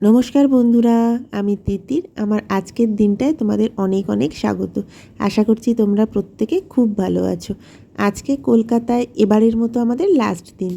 নমস্কার বন্ধুরা, আমি তিতির। আমার আজকের দিনটায় তোমাদের অনেক অনেক স্বাগত। আশা করছি তোমরা প্রত্যেকে খুব ভালো আছো। আজকে কলকাতায় এবারের মতো আমাদের লাস্ট দিন।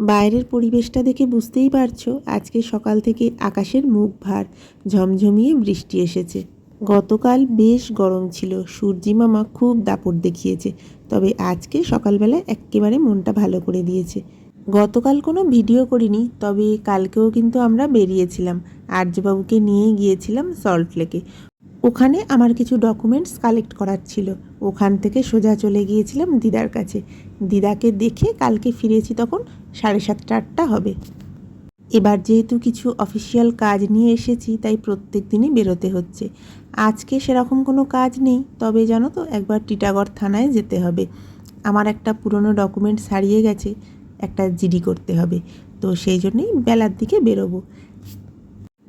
বাইরের পরিবেশটা দেখে বুঝতেই পারছ, আজকে সকাল থেকে আকাশের মুখ ভার, ঝমঝমিয়ে বৃষ্টি এসেছে। গতকাল বেশ গরম ছিল, সূর্যি মামা খুব দাপট দেখিয়েছে, তবে আজকে সকালবেলা একেবারে মনটা ভালো করে দিয়েছে। গতকাল কোনো ভিডিও করিনি, তবে কালকেও কিন্তু আমরা বেরিয়েছিলাম। আর্যবাবুকে নিয়ে গিয়েছিলাম সল্ট লেকে। ওখানে আমার কিছু ডকুমেন্টস কালেক্ট করার ছিল। ওখান থেকে সোজা চলে গিয়েছিলাম দিদার কাছে। দিদাকে দেখে কালকে ফিরেছি তখন সাড়ে সাতটা আটটা হবে। এবার যেহেতু কিছু অফিসিয়াল কাজ নিয়ে এসেছি, তাই প্রত্যেক দিনই বেরোতে হচ্ছে। আজকে সেরকম কোনো কাজ নেই, তবে জানো তো, একবার টিটাগড় থানায় যেতে হবে। আমার একটা পুরনো ডকুমেন্টস হারিয়ে গেছে। একটা জিডি করতে হবে। তো সেই জন্যই বেলার দিকে বেরোবো।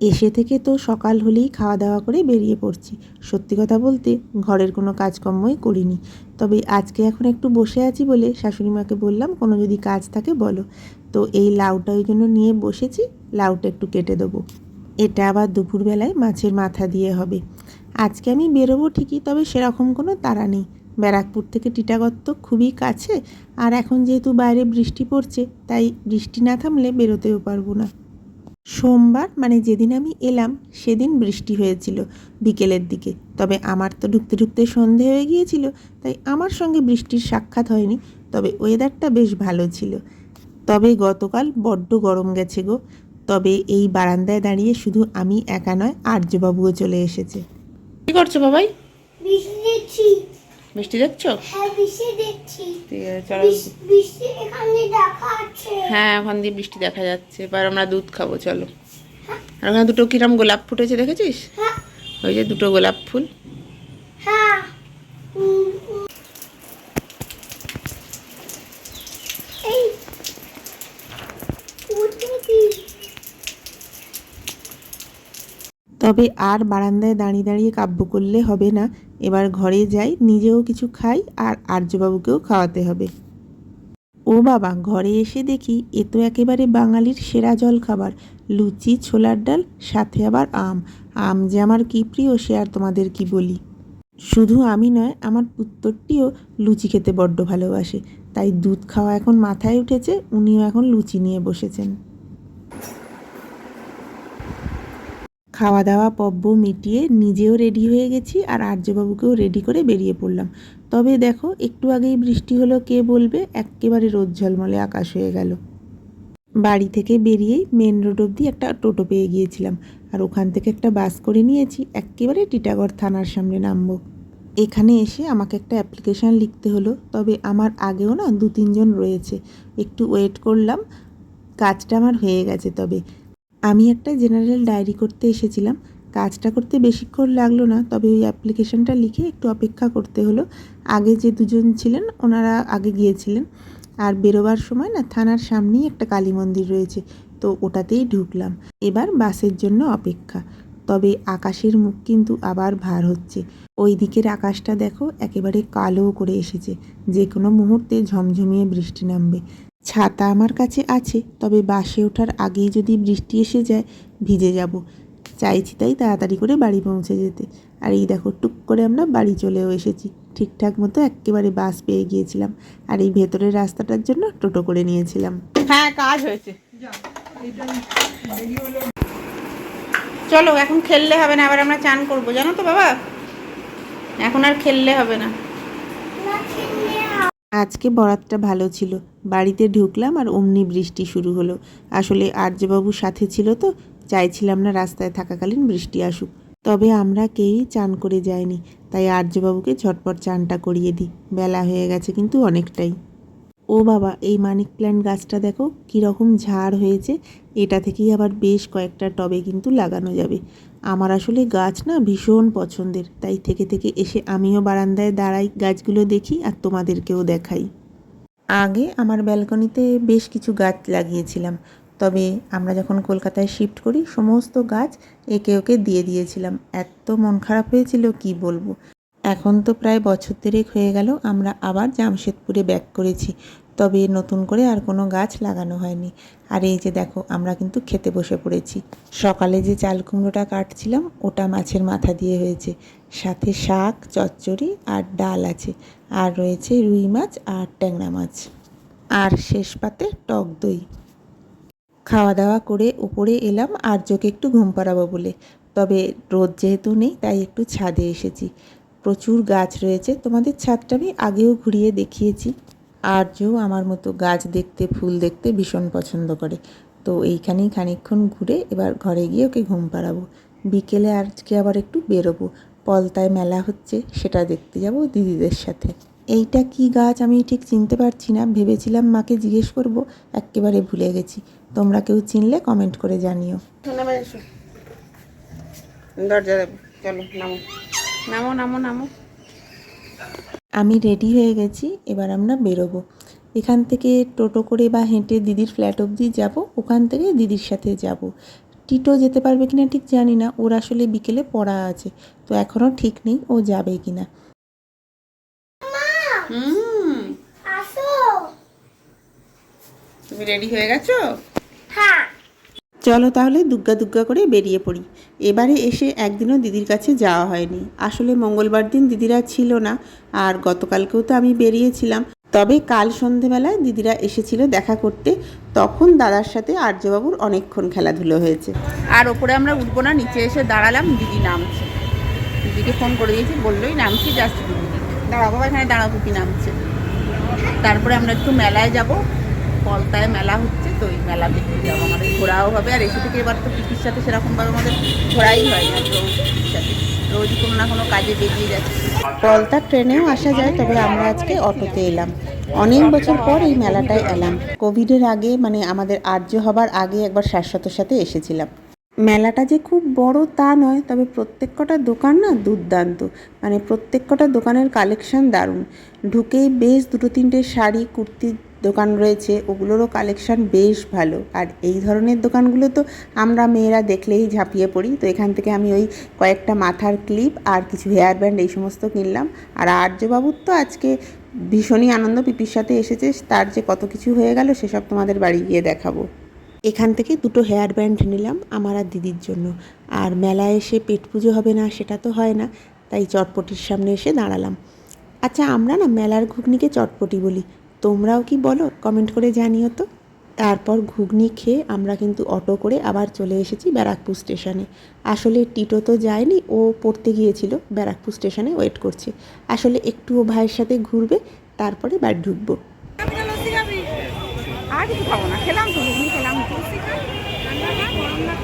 এসে থেকে তো সকাল হলেই খাওয়া দাওয়া করে বেরিয়ে পড়ছি। সত্যি কথা বলতে ঘরের কোনো কাজকর্মই করিনি। তবে আজকে এখন একটু বসে আছি বলে শাশুড়ি মাকে বললাম, কোনো যদি কাজ থাকে বলো। তো এই লাউটা ওই জন্য নিয়ে বসেছি, লাউটা একটু কেটে দেবো। এটা আবার দুপুরবেলায় মাছের মাথা দিয়ে হবে। আজকে আমি বেরোবো ঠিকই, তবে সেরকম কোনো তাড়া নেই। ব্যারাকপুর থেকে টিটাগড় তো খুবই কাছে। আর এখন যেহেতু বাইরে বৃষ্টি পড়ছে তাই বৃষ্টি না থামলে বেরোতেও পারব না। সোমবার মানে যেদিন আমি এলাম সেদিন বৃষ্টি হয়েছিল বিকেলের দিকে। তবে আমার তো ঢুকতে ঢুকতে সন্ধে হয়ে গিয়েছিল তাই আমার সঙ্গে বৃষ্টির সাক্ষাৎ হয়নি তবে ওয়েদারটা বেশ ভালো ছিল। তবে গতকাল বড্ড গরম গেছে গো। তবে এই বারান্দায় দাঁড়িয়ে শুধু আমি একা নয় আর্যবাবুও চলে এসেছে। কি করছ বাবাই? বৃষ্টি দেখছি? হ্যাঁ বৃষ্টি দেখছি। ঠিক আছে চলো। বৃষ্টি- বৃষ্টি এখানে দেখা আছে হ্যাঁ ওখান দিয়ে বৃষ্টি দেখা যাচ্ছে। এবার আমরা দুধ খাব চলো। আর ওখানে দুটো কিরম গোলাপ ফুটেছে দেখেছিস? হ্যাঁ। ওই যে দুটো গোলাপ ফুল। হ্যাঁ। তবে আর বারান্দায় দাঁড়িয়ে দাঁড়িয়ে কাব্য করলে হবে না। এবার ঘরে যাই, নিজেও কিছু খাই আর আর্যবাবুকেও খাওয়াতে হবে। ও বাবা, ঘরে এসে দেখি এ তো একেবারে বাঙালির সেরা জল খাবার লুচি, ছোলার ডাল, সাথে আবার আম। আম যে আমার কী প্রিয়, সে আর তোমাদের কি বলি? শুধু আমি নয়, আমার পুত্তরটিও লুচি খেতে বড্ড ভালোবাসে। তাই দুধ খাওয়া এখন মাথায় উঠেছে, উনিও এখন লুচি নিয়ে বসেছেন। খাওয়া দাওয়া পব্য মিটিয়ে নিজেও রেডি হয়ে গেছি আর আর্যবাবুকেও রেডি করে বেরিয়ে পড়লাম। তবে দেখো, একটু আগেই বৃষ্টি হলো, কে বলবে? একেবারে রোদ ঝলমলে আকাশ হয়ে গেল। বাড়ি থেকে বেরিয়েই মেন রোড অবধি একটা টোটো পেয়ে গিয়েছিলাম আর ওখান থেকে একটা বাস করে নিয়েছি একেবারে টিটাগড় থানার সামনে নামবো। এখানে এসে আমাকে একটা অ্যাপ্লিকেশান লিখতে হলো, তবে আমার আগেও না দু তিনজন রয়েছে। একটু ওয়েট করলাম, কাজটা আমার হয়ে গেছে তবে। আমি একটা জেনারেল ডায়েরি করতে এসেছিলাম। কাজটা করতে বেশিক্ষণ লাগল না, তবে ওই অ্যাপ্লিকেশনটা লিখে একটু অপেক্ষা করতে হলো। আগে যে দুজন ছিলেন, ওনারা আগে গিয়েছিলেন। আর বেরোবার সময় না থানার সামনেই একটা কালী মন্দির রয়েছে, তো ওটাতেই ঢুকলাম। এবার বাসের জন্য অপেক্ষা। তবে আকাশের মুখ কিন্তু আবার ভার হচ্ছে। ওই দিকের আকাশটা দেখো, একেবারে কালো করে এসেছে। যে কোনো মুহূর্তে ঝমঝমিয়ে বৃষ্টি নামবে। ছাতা আমার কাছে আছে তবে বাসে ওঠার আগেই যদি বৃষ্টি এসে যায় ভিজে যাব। চাইছি তাই তাড়াতাড়ি করে বাড়ি পৌঁছে যেতে। আর এই দেখো টুক করে আমরা বাড়ি চলেও এসেছি। ঠিকঠাক মতো একেবারে বাস পেয়ে গিয়েছিলাম। আর এই ভেতরের রাস্তাটার জন্য টোটো করে নিয়েছিলাম। হ্যাঁ কাজ হয়েছে। চলো এখন খেললে হবে না আবার আমরা চান করব। জানো তো বাবা? এখন আর খেললে হবে না। আজকে বরাতটা ভালো ছিল। বাড়িতে ঢুকলাম আর অমনি বৃষ্টি শুরু হলো। আসলে আর্যবাবু সাথে ছিল তো, চাইছিলাম না রাস্তায় থাকাকালীন বৃষ্টি আসুক। তবে আমরা কেউই চান করে যাইনি, তাই আর্যবাবুকে ঝটপট চানটা করিয়ে দিই। বেলা হয়ে গেছে কিন্তু অনেকটাই। ও বাবা, এই মানিক প্ল্যান্ট গাছটা দেখো, কীরকম ঝাড় হয়েছে। এটা থেকেই আবার বেশ কয়েকটা টবে কিন্তু লাগানো যাবে। আমার আসলে গাছ না ভীষণ পছন্দের। তাই থেকে থেকে এসে আমিও বারান্দায় দাঁড়াই, গাছগুলো দেখি আর তোমাদেরকেও দেখাই। আগে আমার ব্যালকনিতে বেশ কিছু গাছ লাগিয়েছিলাম, তবে আমরা যখন কলকাতায় শিফট করি, সমস্ত গাছ একে ওকে দিয়ে দিয়েছিলাম। এত মন খারাপ হয়েছিল, কি বলব? এখন তো প্রায় বছর দেড়েক হয়ে গেল, আমরা আবার জামশেদপুরে ব্যাক করেছি। তবে নতুন করে আর কোনো গাছ লাগানো হয়নি। আর এই যে দেখো, আমরা কিন্তু খেতে বসে পড়েছি। সকালে যে চাল কুমড়োটা কাটছিলাম, ওটা মাছের মাথা দিয়ে হয়েছে। সাথে শাক, চচ্চড়ি আর ডাল আছে। আর রয়েছে রুই মাছ আর ট্যাংরা মাছ। আর শেষ পাতে টক দই। খাওয়া দাওয়া করে উপরে এলাম, আর্যকে একটু ঘুম পাড়াবো বলে। তবে রোদ যেহেতু নেই, তাই একটু ছাদে এসেছি। প্রচুর গাছ রয়েছে, তোমাদের ছাদটা আমি আগেও ঘুরিয়ে দেখিয়েছি। আর্যও আমার মতো গাছ দেখতে ফুল দেখতে ভীষণ পছন্দ করে। তো এইখানেই খানিকক্ষণ ঘুরে এবার ঘরে গিয়ে ওকে ঘুম পাড়াবো। বিকেলে আজকে আবার একটু বেরোবো। পলতায় মেলা হচ্ছে সেটা দেখতে যাব দিদিদের সাথে। এইটা কি গাছ আমি ঠিক চিনতে পারছি না। ভেবেছিলাম মাকে জিজ্ঞেস করব একেবারে ভুলে গেছি। তোমরা কেউ চিনলে কমেন্ট করে জানিও। দরজা দেবো চলো নামো। নামো নামো নামো। আমি রেডি হয়ে গেছি এবার আমরা বেরোবো। এখান থেকে টোটো করে বা হেঁটে দিদির ফ্ল্যাট অবধি যাব ওখান থেকে দিদির সাথে যাব। টিটো যেতে পারবে কিনা ঠিক জানি না ওর আসলে বিকেলে পড়া আছে তো এখনও ঠিক নেই ও যাবে কিনা। হুম। আসো। তুমি রেডি হয়ে গেছো? হ্যাঁ। চলো তাহলে দুগ্গা দুগ্গা করে বেরিয়ে পড়ি। এবারে এসে একদিনও দিদির কাছে যাওয়া হয়নি। আসলে মঙ্গলবার দিন দিদিরা ছিল না, আর গতকালকেও তো আমি বেরিয়েছিলাম। তবে কাল সন্ধেবেলায় দিদিরা এসেছিল দেখা করতে। তখন দাদার সাথে আর্যবাবুর অনেকক্ষণ খেলাধুলো হয়েছে। আর ওপরে আমরা উঠবো না, নিচে এসে দাঁড়ালাম, দিদি নামছে। দিদিকে ফোন করে দিয়েছি, বললোই নামছি, জাস্ট দিদি। দাঁড়াবো এখানে দাঁড়াবো কি নামছে। তারপরে আমরা একটু মেলায় যাব। পলতায় মেলা হচ্ছে, তো ওই মেলা দেখতে যাব। আমাদের ঘোরাও হবে, আর এসে থেকে এবার তো পিপির সাথে সেরকমভাবে আমাদের ঘোরাই হয় না পিপির সাথে। কোনো না কোনো কাজে বেরিয়ে যাচ্ছে। পলতা ট্রেনেও আসা যায়, তবে আমরা আজকে অটোতে এলাম। অনেক বছর পর এই মেলাটায় এলাম। কোভিডের আগে মানে আমাদের আর্য হবার আগে একবার শাশ্বতর সাথে এসেছিলাম। মেলাটা যে খুব বড় তা নয়, তবে প্রত্যেক কটা দোকান না দুর্দান্ত। মানে প্রত্যেক কটা দোকানের কালেকশন দারুণ। ঢুকেই বেশ দুটো তিনটে শাড়ি কুর্তির দোকান রয়েছে, ওগুলোরও কালেকশন বেশ ভালো। আর এই ধরনের দোকানগুলো তো আমরা মেয়েরা দেখলেই ঝাঁপিয়ে পড়ি। তো এখান থেকে আমি ওই কয়েকটা মাথার ক্লিপ আর কিছু হেয়ার ব্যান্ড এই সমস্ত কিনলাম। আর আর্যবাবুর তো আজকে ভীষণই আনন্দ, পিপির সাথে এসেছে। তার যে কত কিছু হয়ে গেল, সেসব তোমাদের বাড়ি গিয়ে দেখাবো। এখান থেকে দুটো হেয়ার ব্যান্ড নিলাম আমার আর দিদির জন্য। আর মেলায় এসে পেট পুজো হবে না, সেটা তো হয় না। তাই চটপটির সামনে এসে দাঁড়ালাম। আচ্ছা আমরা না মেলার ঘুগনিকে চটপটি বলি। তোমরাও কি বলো? কমেন্ট করে জানিও তো। তারপর ঘুগনি খেয়ে আমরা কিন্তু অটো করে আবার চলে এসেছি ব্যারাকপুর স্টেশনে। আসলে টিটো তো যায়নি ও পড়তে গিয়েছিল ব্যারাকপুর স্টেশনে ওয়েট করছে। আসলে একটু ও ভাইয়ের সাথে ঘুরবে তারপরে বাড়ি ঢুকবো। আর কিছু খাব না খেলাম খেলাম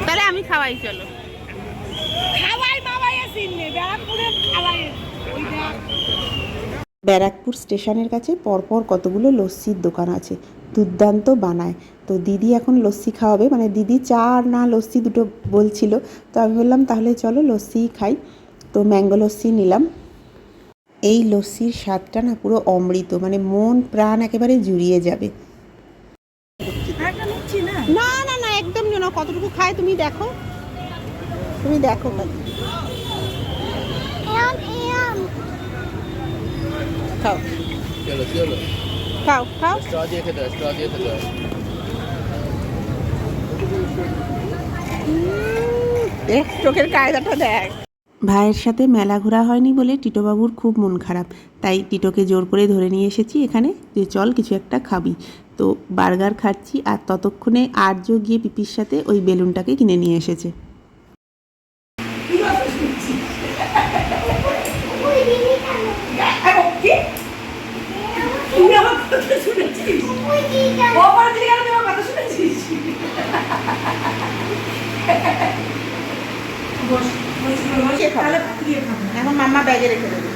তাহলে আমি খাওয়াই চলো। খাওয়াই আসিনি ব্যারাকপুরে খাওয়াই। ওইটা ব্যারাকপুর স্টেশনের কাছে পরপর কতগুলো লস্যির দোকান আছে। দুর্দান্ত বানায়। তো দিদি এখন লস্যি খাওয়াবে। মানে দিদি চা আর না লস্যি দুটো বলছিল। তো আমি বললাম তাহলে চলো লস্যিই খাই। তো ম্যাঙ্গো লস্যি নিলাম। এই লস্যির স্বাদটা না পুরো অমৃত। মানে মন প্রাণ একেবারে জুড়িয়ে যাবে। না না না একদম না কতটুকু খায় তুমি দেখো। তুমি দেখো খাও। খাও খাও। দেখ চোখের কায়দাটা দেখ। ভাইয়ের সাথে মেলা ঘোরা হয়নি বলে টিটোবাবুর খুব মন খারাপ। তাই টিটোকে জোর করে ধরে নিয়ে এসেছি এখানে যে চল কিছু একটা খাবি। তো বার্গার খাচ্ছি আর ততক্ষণে আর্য গিয়ে পিপির সাথে ওই বেলুনটাকে কিনে নিয়ে এসেছে ওই দিদি কেন তুমি আমার কথা শুনেছিস ওই দিদি কেন ও কেন তোমার কথা শুনেছিস? এখন মাম্মা ব্যাগে রেখে দেবে।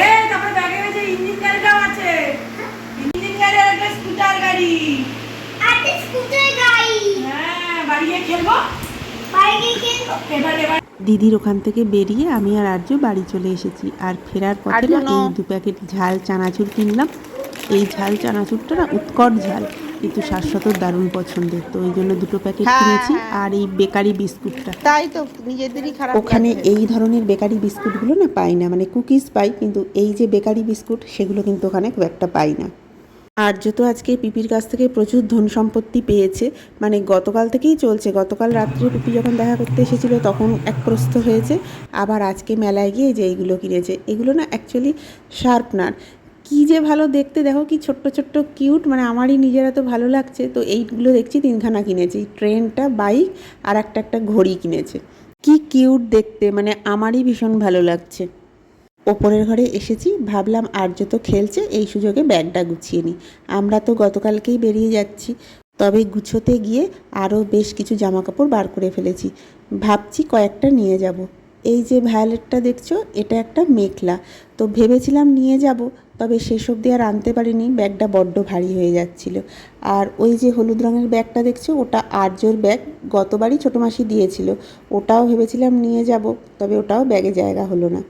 এ তারপরে ব্যাগের যে ইঞ্জিন গাড়িটাও আছে। ইঞ্জিন গাড়ি আর একটা স্কুটার গাড়ি। আজকে স্কুটার গাড়ি। হ্যাঁ বাড়ি গিয়ে খেলব? বাইরে কিন্তু এবার এবার। দিদির ওখান থেকে বেরিয়ে আমি আর আর্য বাড়ি চলে এসেছি। আর ফেরার পথে না। এই দু প্যাকেট ঝাল চানাচুর কিনলাম। এই ঝাল চানাচুরটা না উৎকট ঝাল কিন্তু শাশ্বত দারুণ পছন্দের। তো ওই জন্য দুটো প্যাকেট কিনেছি হ্যাঁ। আর এই বেকারি বিস্কুটটা। তাই তো নিজেদেরই খারাপ ওখানে এই ধরনের বেকারি বিস্কুটগুলো না পাই না মানে কুকিজ পাই কিন্তু এই যে বেকারি বিস্কুট সেগুলো কিন্তু ওখানে খুব একটা পাই না। আর্য তো আজকে পিপির কাছ থেকে প্রচুর ধন সম্পত্তি পেয়েছে মানে গতকাল থেকেই চলছে গতকাল রাত্রে পিপি যখন দেখা করতে এসেছিল তখন এক প্রস্থ হয়েছে আবার আজকে মেলায় গিয়ে যে এইগুলো কিনেছে এগুলো না অ্যাকচুয়ালি শার্পনার কি যে ভালো দেখতে, দেখো কি ছোট্ট ছোট্ট কিউট মানে আমারই নিজের এত ভালো লাগছে। তো এইগুলো দেখছি, তিনখানা কিনেছি। ট্রেনটা, বাইক আর একটা একটা ঘড়ি কিনেছে। কি কিউট দেখতে মানে আমারই ভীষণ ভালো লাগছে। ওপরের ঘরে এসেছি, ভাবলাম আর্য তো খেলছে, এই সুযোগে ব্যাগটা গুছিয়ে নিই। আমরা তো গতকালকেই বেরিয়ে যাচ্ছি, তবে গুছোতে গিয়ে আরও বেশ কিছু জামা কাপড় বার করে ফেলেছি। ভাবছি কয়েকটা নিয়ে যাব। এই যে ভায়োলেটটা দেখছ, এটা একটা মেখলা। তো ভেবেছিলাম নিয়ে যাব, তবে শেষ অবধি আর আনতে পারিনি, ব্যাগটা বড্ড ভারী হয়ে যাচ্ছিল। আর ওই যে হলুদ রঙের ব্যাগটা দেখছ, ওটা আর্যর ব্যাগ, গতবারই ছোটো মাসি দিয়েছিল। ওটাও ভেবেছিলাম নিয়ে যাব, তবে ওটাও ব্যাগে জায়গা হলো না।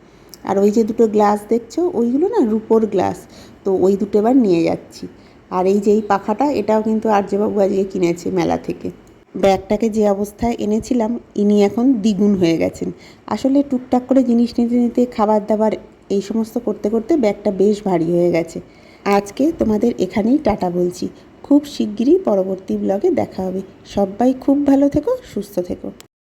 আর ওই যে দুটো গ্লাস দেখছ, ওইগুলো না রুপোর গ্লাস, তো ওই দুটো এবার নিয়ে যাচ্ছি। আর এই যে এই পাখাটা, এটাও কিন্তু আর্যবাবু আজকে কিনেছে মেলা থেকে। ব্যাগটাকে যে অবস্থায় এনেছিলাম, ইনি এখন দ্বিগুণ হয়ে গেছেন। আসলে টুকটাক করে জিনিস নিতে নিতে খাবার দাবার এই সমস্ত করতে করতে ব্যাগটা বেশ ভারী হয়ে গেছে। আজকে তোমাদের এখানেই টাটা বলছি। খুব শিগগিরই পরবর্তী ব্লগে দেখা হবে। সবাই খুব ভালো থেকো, সুস্থ থেকো।